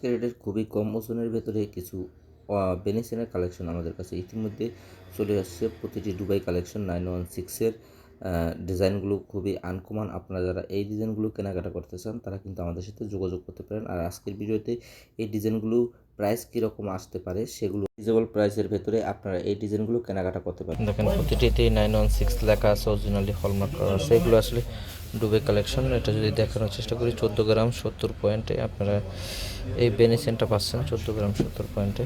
ক্যারেটের খুবই কম ওজনের ভেতরে কিছু বেনিসেনের কালেকশন আমাদের কাছে ইতিমধ্যে চলে আসছে। প্রতিটি দুবাই কালেকশন নাইন ওয়ান সিক্সের ডিজাইনগুলো খুবই আনকমন আপনারা যারা এই ডিজাইনগুলো কেনাকাটা করতে চান, তারা কিন্তু আমাদের সাথে যোগাযোগ করতে পারেন। আর আজকের ভিডিওতে এই ডিজাইনগুলো প্রাইস কীরকম আসতে পারে, সেগুলো রিজনেবল প্রাইসের ভেতরে আপনারা এই ডিজাইনগুলো কেনাকাটা করতে পারেন। দেখেন প্রতিটিতে নাইন ওয়ান সিক্স লেখা আছে অরিজিনালি হলমার্ক করা আসলে ডুবে কালেকশন এটা যদি দেখানোর চেষ্টা করি, চোদ্দ গ্রাম সত্তর পয়েন্টে আপনারা এই বেনিসেনটা পাচ্ছেন, চোদ্দ গ্রাম সত্তর পয়েন্টে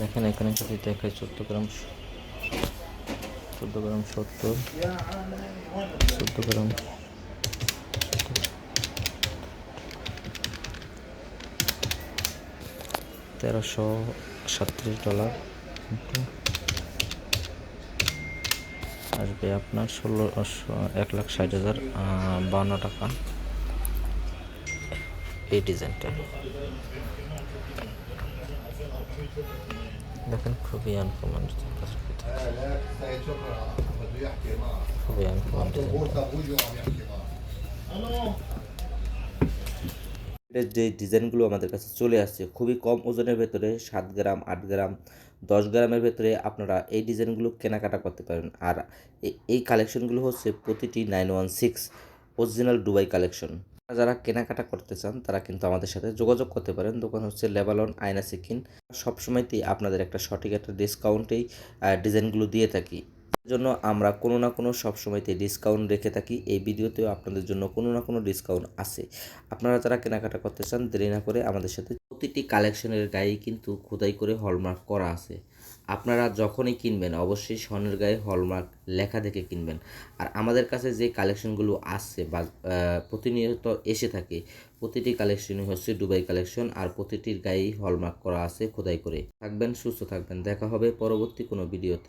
দেখেন, এখানে যদি দেখায় চোদ্দ গ্রাম চোদ্দ গ্রাম সত্তর, চোদ্দ গ্রাম তেরোশো সাতত্রিশ ডলার আসবে আপনার ষোলো এক লাখ ষাট হাজার বান্ন টাকা। এই ডিজাইনটা। দেখেন, খুবই আনকমন খুবই আনকমন যে ডিজাইনগুলো আমাদের কাছে চলে আসছে, খুবই কম ওজনের ভেতরে, সাত গ্রাম, আট গ্রাম দশ গ্রামের ভেতরে আপনারা এই ডিজাইনগুলো কেনাকাটা করতে পারেন। আর এই কালেকশনগুলো হচ্ছে প্রতিটি nine one six original Dubai collection যারা কেনাকাটা করতে চান, তারা কিন্তু আমাদের সাথে যোগাযোগ করতে পারেন। দোকান হচ্ছে লেবালন আয়না সিকিন সবসময়তেই আপনাদের একটা সঠিক একটা ডিসকাউন্টেই ডিজাইনগুলো দিয়ে থাকি। জন্য আমরা কোনো না কোনো সবসময়তে ডিসকাউন্ট রেখে থাকি। এই ভিডিওতেও আপনাদের জন্য কোনো না কোনো ডিসকাউন্ট আছে। আপনারা যারা কেনাকাটা করতে চান, দেরি না করে আমাদের সাথে প্রতিটি কালেকশনের গায়ে কিন্তু খোদাই করে হলমার্ক করা আছে। আপনারা যখনই কিনবেন, অবশ্যই স্বর্ণের গায়ে হলমার্ক লেখা দেখে কিনবেন। আর আমাদের কাছে যে কালেকশনগুলো আসছে বা প্রতিনিয়ত এসে থাকে, প্রতিটি কালেকশনই হচ্ছে দুবাই কালেকশন আর প্রতিটির গায়েই হলমার্ক করা আছে খোদাই করে। থাকবেন, সুস্থ থাকবেন। দেখা হবে পরবর্তী কোনো ভিডিওতে